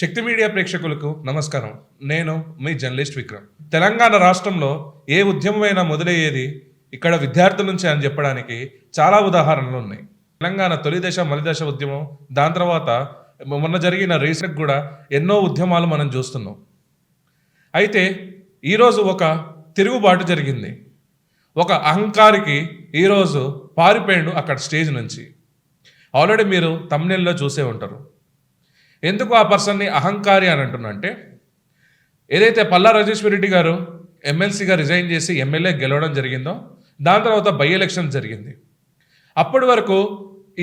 శక్తి media ప్రేక్షకులకు నమస్కారం. నేను మీ జర్నలిస్ట్ విక్రమ్. తెలంగాణ రాష్ట్రంలో ఏ ఉద్యమమైనా మొదలయ్యేది ఇక్కడ విద్యార్థుల నుంచి అని చెప్పడానికి చాలా ఉదాహరణలు ఉన్నాయి. తెలంగాణ తొలి మలిదశ ఉద్యమం దాని తర్వాత మొన్న జరిగిన రీసెంట్ కూడా ఎన్నో ఉద్యమాలు మనం చూస్తున్నాం. అయితే ఈరోజు ఒక తిరుగుబాటు జరిగింది. ఒక అహంకారికి ఈరోజు పారిపోయాడు అక్కడ స్టేజ్ నుంచి. ఆల్రెడీ మీరు తమ్నెల్లో చూసే ఉంటారు. ఎందుకు ఆ పర్సన్ని అహంకారి అని అంటున్నా అంటే ఏదైతే పల్లా రాజేశ్వర రెడ్డి గారు ఎమ్మెల్సీగా రిజైన్ చేసి ఎమ్మెల్యే గెలవడం జరిగిందో దాని తర్వాత బై ఎలక్షన్ జరిగింది. అప్పటి వరకు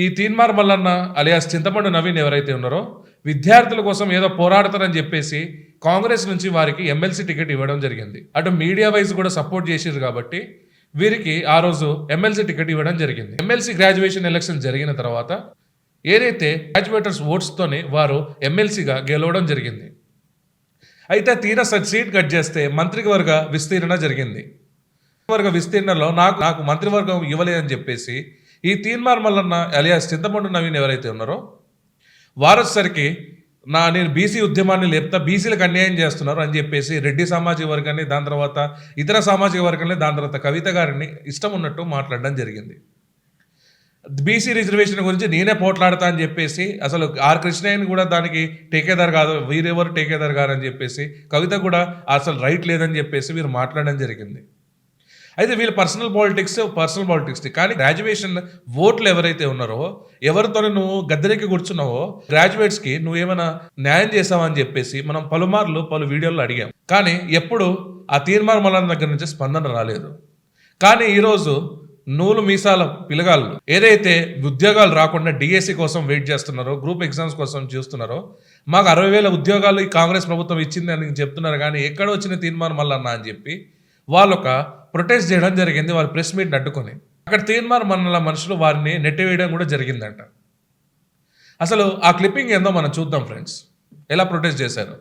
ఈ తీన్మార్ మల్లన్న అలియాస్ చింతపండు నవీన్ ఎవరైతే ఉన్నారో విద్యార్థుల కోసం ఏదో పోరాడతారని చెప్పేసి కాంగ్రెస్ నుంచి వారికి ఎమ్మెల్సీ టికెట్ ఇవ్వడం జరిగింది. అటు మీడియా వైజ్ కూడా సపోర్ట్ చేసారు కాబట్టి వీరికి ఆ రోజు ఎమ్మెల్సీ టికెట్ ఇవ్వడం జరిగింది. ఎమ్మెల్సీ గ్రాడ్యుయేషన్ ఎలక్షన్ జరిగిన తర్వాత ఏదైతే గ్రాడ్యుయేటర్స్ ఓట్స్తోనే వారు ఎమ్మెల్సీగా గెలవడం జరిగింది. అయితే తీరా స- సీట్ కట్ చేస్తే మంత్రివర్గ విస్తీర్ణ జరిగింది. వర్గ విస్తీర్ణలో నాకు నాకు మంత్రివర్గం ఇవ్వలేదని చెప్పేసి ఈ తీన్మార్ మల్లన్న అలియాస్ చింతపండు నవీన్ ఎవరైతే ఉన్నారో వారొచ్చేసరికి నా నేను బీసీ ఉద్యమాన్ని లేపుతా బీసీలకు అన్యాయం చేస్తున్నారు అని చెప్పేసి రెడ్డి సామాజిక వర్గాన్ని దాని తర్వాత ఇతర సామాజిక వర్గాన్ని దాని తర్వాత కవిత గారిని ఇష్టం ఉన్నట్టు మాట్లాడడం జరిగింది. బీసీ రిజర్వేషన్ గురించి నేనే పోట్లాడతా అని చెప్పేసి అసలు ఆర్ కృష్ణయ్యని కూడా దానికి టేకేదార్ కాదు వీరెవరు టేకేదార్ గారు అని చెప్పేసి కవిత కూడా అసలు రైట్ లేదని చెప్పేసి వీరు మాట్లాడడం జరిగింది. అయితే వీళ్ళు పర్సనల్ పాలిటిక్స్ పర్సనల్ పాలిటిక్స్ కానీ గ్రాడ్యుయేషన్ ఓట్లు ఎవరైతే ఉన్నారో ఎవరితో నువ్వు గద్దరికి కూర్చున్నావో గ్రాడ్యుయేట్స్కి నువ్వు ఏమైనా న్యాయం చేసావని చెప్పేసి మనం పలుమార్లు పలు వీడియోలు అడిగాం. కానీ ఎప్పుడు ఆ తీర్మానం మల్లన్న దగ్గర నుంచి స్పందన రాలేదు. కానీ ఈరోజు నూలు మీసాల పిలగాళ్ళు ఏదైతే ఉద్యోగాలు రాకుండా డిఎస్సి కోసం వెయిట్ చేస్తున్నారో గ్రూప్ ఎగ్జామ్స్ కోసం చూస్తున్నారో మాకు అరవై వేల ఉద్యోగాలు ఈ కాంగ్రెస్ ప్రభుత్వం ఇచ్చింది అని చెప్తున్నారు కానీ ఎక్కడ వచ్చిన తీర్మానం మళ్ళన్నా అని చెప్పి వాళ్ళు ఒక ప్రొటెస్ట్ చేయడం జరిగింది వాళ్ళ ప్రెస్ మీట్ అడ్డుకొని. అక్కడ తీర్మానం మన్నల మనుషులు వారిని నెట్టివేయడం కూడా జరిగిందంట. అసలు ఆ క్లిప్పింగ్ ఏందో మనం చూద్దాం ఫ్రెండ్స్ ఎలా ప్రొటెస్ట్ చేశారు?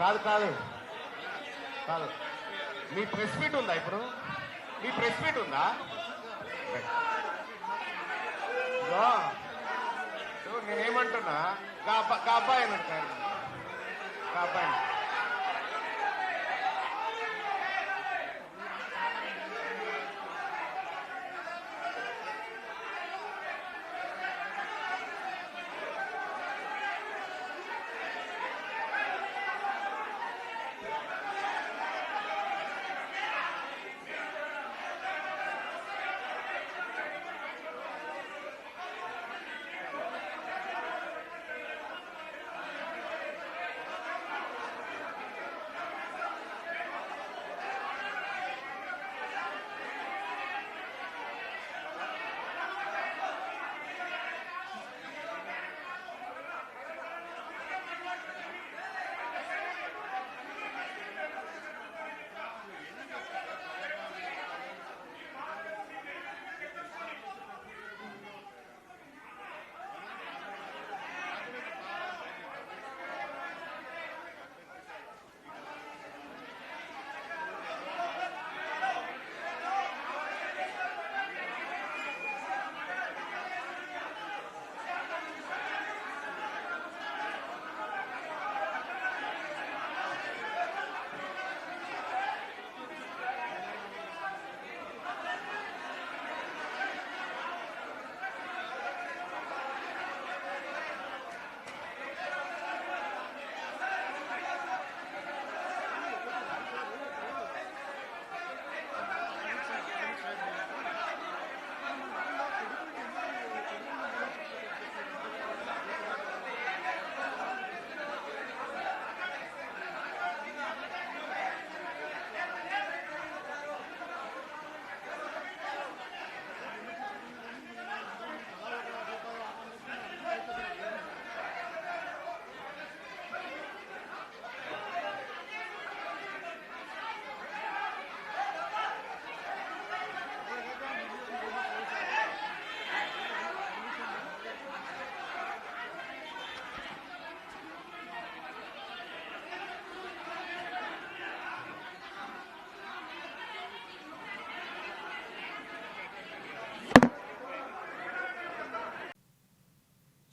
కాదు కాదు. కాదు. మీ ప్రెస్ మీట్ ఉందా ఇప్పుడు? మీ ప్రెస్ మీట్ ఉందా? నేనేమంటున్నా? గా అబ్బాయి అన్నాడు అబ్బాయి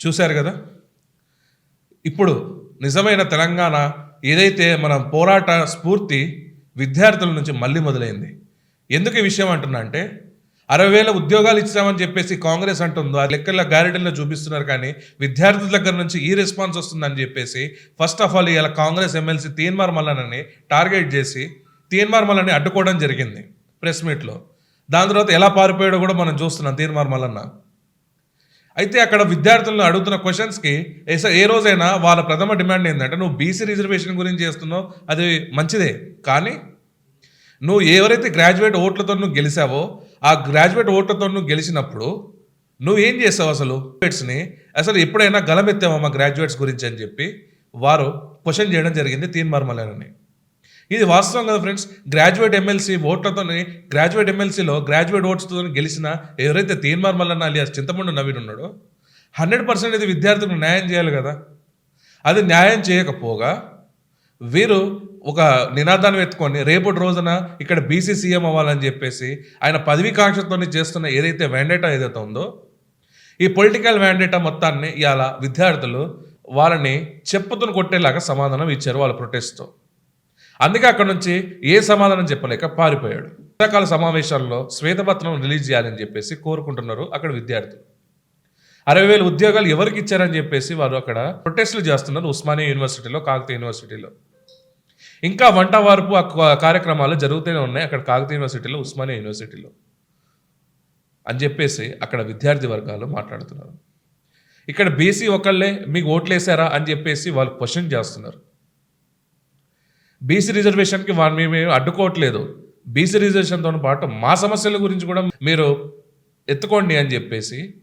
చూశారు కదా? ఇప్పుడు నిజమైన తెలంగాణ ఏదైతే మన పోరాట స్ఫూర్తి విద్యార్థుల నుంచి మళ్ళీ మొదలైంది. ఎందుకు ఈ విషయం అంటున్నా అంటే అరవై వేల ఉద్యోగాలు ఇచ్చామని చెప్పేసి కాంగ్రెస్ అంటుందో. ఆ లెక్కల గ్యారెంటీలో చూపిస్తున్నారు కానీ విద్యార్థుల దగ్గర నుంచి ఈ రెస్పాన్స్ వస్తుందని చెప్పేసి ఫస్ట్ ఆఫ్ ఆల్ ఇలా కాంగ్రెస్ ఎమ్మెల్సీ తీన్మార్ మల్లనని టార్గెట్ చేసి తీన్మార్ మల్లని అడ్డుకోవడం జరిగింది ప్రెస్ మీట్లో. దాని తర్వాత ఎలా పారిపోయాడో కూడా మనం చూస్తున్నాం తీన్మార్ మల్లన్న. అయితే అక్కడ విద్యార్థులను అడుగుతున్న క్వశ్చన్స్కి ఏ- రోజైనా వాళ్ళ ప్రథమ డిమాండ్ ఏంటంటే నువ్వు బీసీ రిజర్వేషన్ గురించి చేస్తున్నావు అది మంచిదే కానీ నువ్వు ఎవరైతే గ్రాడ్యుయేట్ ఓట్లతో నువ్వు గెలిచావో ఆ గ్రాడ్యుయేట్ ఓట్లతో నువ్వు గెలిచినప్పుడు నువ్వు ఏం చేసావు అసలు? గ్రాడ్యుయేట్స్ని అసలు ఎప్పుడైనా గలమెత్తావా మా గ్రాడ్యుయేట్స్ గురించి అని చెప్పి వారు క్వశ్చన్ చేయడం జరిగింది తీన్ మర్మలేనని ఇది వాస్తవం కదా ఫ్రెండ్స్. గ్రాడ్యుయేట్ ఎమ్మెల్సీ ఓట్లతోనే గ్రాడ్యుయేట్ ఎమ్మెల్సీలో గ్రాడ్యుయేట్ ఓట్స్తో గెలిచిన ఎవరైతే తీన్మార్ మల్లన్న అలియాస్ చింతమండు నవీన్ ఉన్నాడో హండ్రెడ్ పర్సెంట్ ఇది విద్యార్థులకు న్యాయం చేయాలి కదా. అది న్యాయం చేయకపోగా వీరు ఒక నినాదాన్ని ఎత్తుకొని రేపటి రోజున ఇక్కడ బీసీ సీఎం అవ్వాలని చెప్పేసి ఆయన పదవీ కాంక్షతో చేస్తున్న ఏదైతే వ్యాండేటా ఏదైతే ఉందో ఈ పొలిటికల్ వ్యాండేటా మొత్తాన్ని ఇలా విద్యార్థులు వాళ్ళని చెప్పుతుని కొట్టేలాగా సమాధానం ఇచ్చారు వాళ్ళ ప్రొటెస్ట్తో. అందుకే అక్కడ నుంచి ఏ సమాధానం చెప్పలేక పారిపోయాడు. శీతాకాల సమావేశాల్లో శ్వేతపత్రం రిలీజ్ చేయాలని చెప్పేసి కోరుకుంటున్నారు అక్కడ విద్యార్థులు. అరవై వేల ఉద్యోగాలు ఎవరికి ఇచ్చారని చెప్పేసి వారు అక్కడ ప్రొటెస్టులు చేస్తున్నారు ఉస్మానియా యూనివర్సిటీలో కాకతీయ యూనివర్సిటీలో. ఇంకా వంట వార్పు కార్యక్రమాలు జరుగుతూనే ఉన్నాయి అక్కడ కాకతీయ యూనివర్సిటీలో ఉస్మానియా యూనివర్సిటీలో అని చెప్పేసి అక్కడ విద్యార్థి వర్గాలు మాట్లాడుతున్నారు. ఇక్కడ బీసీ ఒకళ్ళే మీకు ఓట్లేసారా అని చెప్పేసి వాళ్ళు క్వశ్చన్ చేస్తున్నారు. బీసీ రిజర్వేషన్కి మేము అడ్డుకోవట్లేదు. బీసీ రిజర్వేషన్తో పాటు మా సమస్యల గురించి కూడా మీరు ఎత్తుకోండి అని చెప్పేసి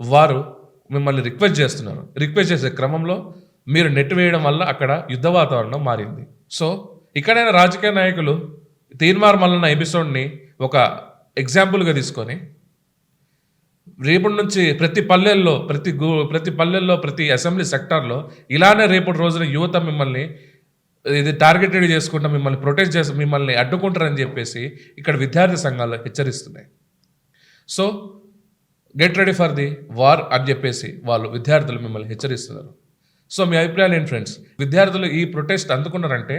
వారు మిమ్మల్ని రిక్వెస్ట్ చేస్తున్నారు. రిక్వెస్ట్ చేసే క్రమంలో మీరు నెట్ వేయడం వల్ల అక్కడ యుద్ధ వాతావరణం మారింది. సో ఇక్కడైనా రాజకీయ నాయకులు తీర్మార్ మల్లన్న ఎపిసోడ్ని ఒక ఎగ్జాంపుల్గా తీసుకొని రేపటి నుంచి ప్రతి పల్లెల్లో ప్రతి గు ప్రతి పల్లెల్లో ప్రతి అసెంబ్లీ సెక్టార్లో ఇలానే రేపటి రోజున యువత మిమ్మల్ని ఇది టార్గెటెడ్ చేసుకుంటా మిమ్మల్ని ప్రొటెస్ట్ చేసి మిమ్మల్ని అడ్డుకుంటారని చెప్పేసి ఇక్కడ విద్యార్థి సంఘాలు హెచ్చరిస్తున్నాయి. So get ready for the war అని చెప్పేసి వాళ్ళు విద్యార్థులు మిమ్మల్ని హెచ్చరిస్తున్నారు. సో మీ అభిప్రాయాలు ఏంటి ఫ్రెండ్స్ విద్యార్థులు ఈ ప్రొటెస్ట్ అందుకున్నారంటే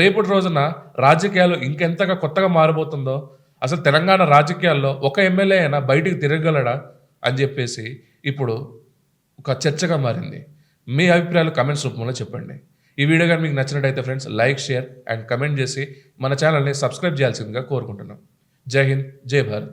రేపటి రోజున రాజకీయాలు ఇంకెంతగా కొత్తగా మారబోతుందో అసలు తెలంగాణ రాజకీయాల్లో ఒక ఎమ్మెల్యే అయినా బయటికి తిరగలడా అని చెప్పేసి ఇప్పుడు ఒక చర్చగా మారింది. మీ అభిప్రాయాలు కమెంట్స్ రూపంలో చెప్పండి. ఈ వీడియో కానీ మీకు నచ్చినట్టయితే friends like share and comment చేసి మన ఛానల్ని సబ్స్క్రైబ్ చేయాల్సిందిగా కోరుకుంటున్నాం. జై హింద్ జై భారత్.